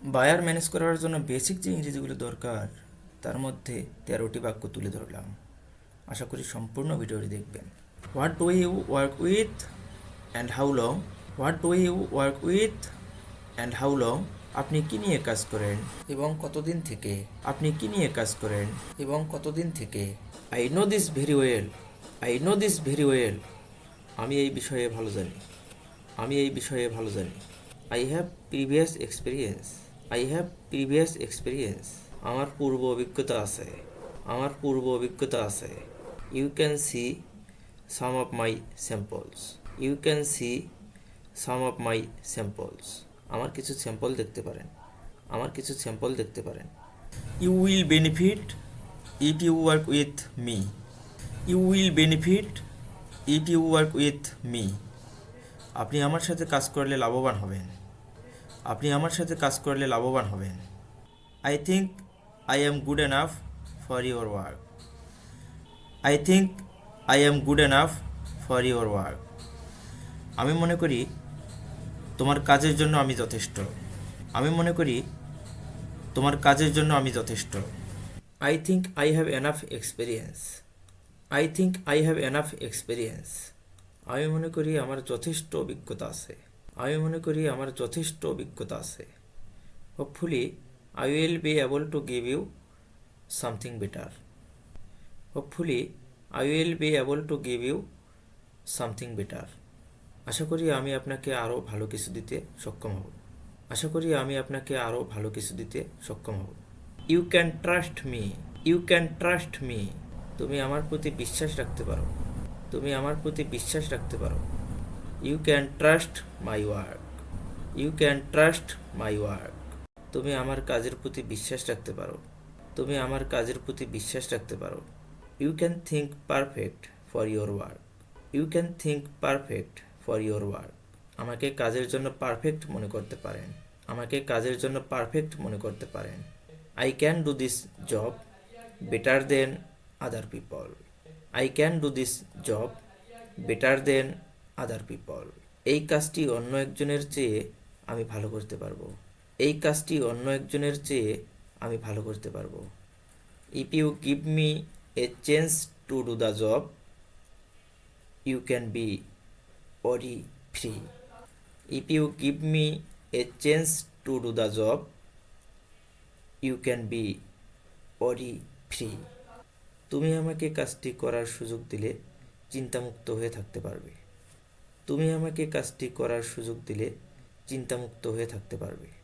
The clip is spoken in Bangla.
বায়ার ম্যানেজ করার জন্য বেসিক যে ইংরেজিগুলো দরকার, তার মধ্যে তেরোটি বাক্য তুলে ধরলাম। আশা করি সম্পূর্ণ ভিডিওটি দেখবেন। What do you work with and how long what do you work with and how long আপনি কি নিয়ে কাজ করেন এবং কতদিন থেকে? আপনি কি নিয়ে কাজ করেন এবং কতদিন থেকে? I know this very well I know this very well আমি এই বিষয়ে ভালো জানি। আমি এই বিষয়ে ভালো জানি। I have previous experience I have previous experience আমার পূর্ব অভিজ্ঞতা আছে। আমার পূর্ব অভিজ্ঞতা আছে। You can see some of my samples you can see some of my samples আমার কিছু স্যাম্পল দেখতে পারেন। আমার কিছু স্যাম্পল দেখতে পারেন। You will benefit if you work with me you will benefit if you work with me আপনি আমার সাথে কাজ করলে লাভবান হবেন। আপনি আমার সাথে কাজ করলে লাভবান হবেন। I think I am good enough for your work I think I am good enough for your work আমি মনে করি তোমার কাজের জন্য আমি যথেষ্ট। আমি মনে করি তোমার কাজের জন্য আমি যথেষ্ট। I think I have enough experience I think I have enough experience আমি মনে করি আমার যথেষ্ট অভিজ্ঞতা আছে। আমি মনে করি আমার যথেষ্ট অভিজ্ঞতা আছে। Hopefully I will be able to give you something better hopefully I will be able to give you something better আশা করি আমি আপনাকে আরও ভালো কিছু দিতে সক্ষম হব। আশা করি আমি আপনাকে আরও ভালো কিছু দিতে সক্ষম হব। You can trust me you can trust me তুমি আমার প্রতি বিশ্বাস রাখতে পারো। তুমি আমার প্রতি বিশ্বাস রাখতে পারো। You can trust my work you can trust my work তুমি আমার কাজের প্রতি বিশ্বাস রাখতে পারো। তুমি আমার কাজের প্রতি বিশ্বাস রাখতে পারো। You can think perfect for your work you can think perfect for your work আমাকে কাজের জন্য পারফেক্ট মনে করতে পারেন। আমাকে কাজের জন্য পারফেক্ট মনে করতে পারেন। I can do this job better than other people I can do this job better than other people এই কাজটি অন্য একজনের চেয়ে আমি ভালো করতে পারব। এই কাজটি অন্য একজনের চেয়ে আমি ভালো করতে পারব। If you give me a change to do the job you can be worry free if you give me a change to do the job you can be worry free তুমি আমাকে কাজটি করার সুযোগ দিলে চিন্তামুক্ত হয়ে থাকতে পারবে। তুমি আমাকে কাজটি করার সুযোগ দিলে চিন্তামুক্ত হয়ে থাকতে পারবে।